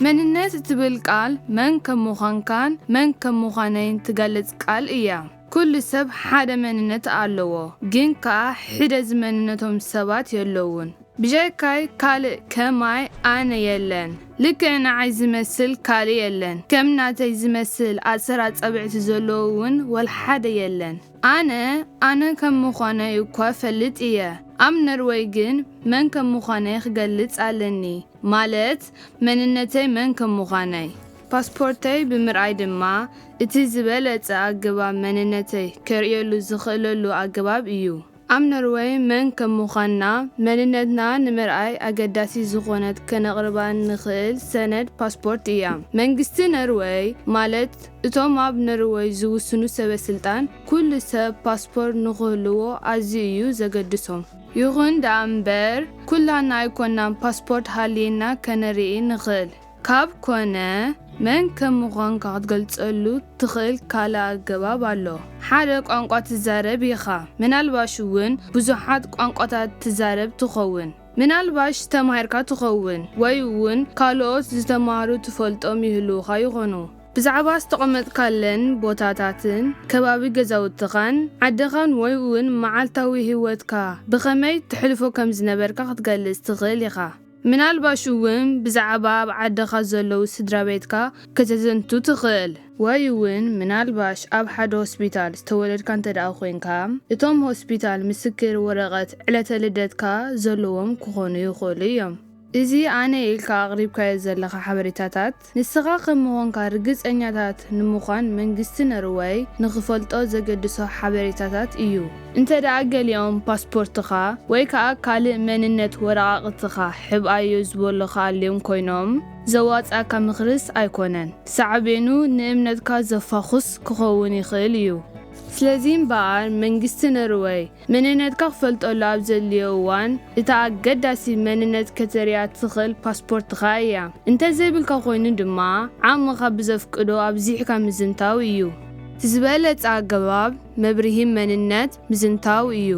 መንነት እትብል ቃል መን ከም ምዃንካን መን ከም ምዃነይን ትገልጽ ቃል እያ። ኩሉ ሰብ ሓደ መንነት ኣለዎ ግን ከኣ ሕደ ዝመንነቶም ሰባት የለውን ብጀካይ ካልእ ከማይ ኣነ የለን። ልክዕ ንዓይ ዝመስል ካልእ የለን። ከም ናተይ ዝመስል ኣሰራር ጸብዕቲ ዘለዎ እውን ወልሓደ የለን። ኣነ ኣነ ከም ምዃነይ እኳ ፈልጥ እየ። ኣብ ነርወይ ግን መን ከም ምዃነይ ክገልጽ ኣለኒ። ማለት መንነተይ መን ከም ምዃነይ። ፓስፖርተይ ብምርኣይ ድማ እቲ ዝበለጸ ኣገባብ መንነተይ ከርእየሉ ዝኽእለሉ ኣገባብ እዩ ኣብ ነርወይ መን ከም ምዃንና መንነትና ንምርኣይ ኣገዳሲ ዝኾነት ከነቕርባ ንኽእል ሰነድ ፓስፖርት እያ። መንግስቲ ነርወይ ማለት እቶም ኣብ ነርወይ ዝውስኑ ሰበስልጣን ኩሉ ሰብ ፓስፖርት ንኽህልዎ ኣዝዩ እዩ ዘገድሶም። ይኹን ደኣ እምበር ኩላና ኣይኮናን ፓስፖርት ሃልየና ከነርኢ ንኽእል ካብ ኮነ መን ከም ምዃንካ ክትገልጸሉ ትኽእል ካልእ ኣገባብ ኣሎ። ሓደ ቋንቋ ትዛረብ ኢኻ ምናልባሽ እውን ብዙሓት ቋንቋታት ትዛረብ ትኸውን። ምናልባሽ ተማሂርካ ትኸውን ወይ እውን ካልኦት ዝተምሃሩ ትፈልጦም ይህልውኻ ይኾኑ። ብዛዕባ ዝተቐመጥካለን ቦታታትን ከባቢ ገዛውትኻን ዓድኻን ወይ እውን መዓልታዊ ህይወትካ ብኸመይ ትሕልፎ ከም ዝነበርካ ክትገልጽ ትኽእል ኢኻ ምናልባሽ እውን ብዛዕባ ኣብ ዓድኻ ዘለዉ ስድራ ቤትካ ከተዘንቱ ትኽእል? ወይ እውን ምናልባሽ ኣብ ሓደ ሆስፒታል ዝተወለድካ እንተ ደኣ ኮንካ እቶም ሆስፒታል ምስክር ወረቐት ዕለተ ልደትካ ዘለዎም ክኾኑ ይኽእሉ እዮም እዚ ኣነ ኢልካ ኣቕሪብካዮ ዘለኻ ሓበሬታታት ንስኻ ከም ምኾንካ ርግፀኛታት ንምዃን መንግስቲ ነርወይ ንኽፈልጦ ዘገድሶ ሓበሬታታት እዩ እንተ ደኣ ገሊኦም ፓስፖርትኻ ወይ ከዓ ካልእ መንነት ወረቓቕትኻ ሕብኣዮ ዝበሎኻ ኣልዮም ኮይኖም ዘዋፃእካ ምክርስ ኣይኮነን ሳዕቤኑ ንእምነትካ ዘፋኹስ ክኸውን ይኽእል እዩ ስለዚ እምበኣር መንግስቲ ነርወይ መንነትካ ክፈልጠሉ ኣብ ዘድልዮ እዋን እታ ኣገዳሲ መንነት ከተርያ ትኽእል ፓስፖርትኻ እያ። እንተዘይብልካ ኮይኑ ድማ ዓቕምኻ ብዘፍቅዶ ኣብዚሕካ ምዝንታው እዩ። ዝበለጸ ኣገባብ መብርሂ መንነት ምዝንታው እዩ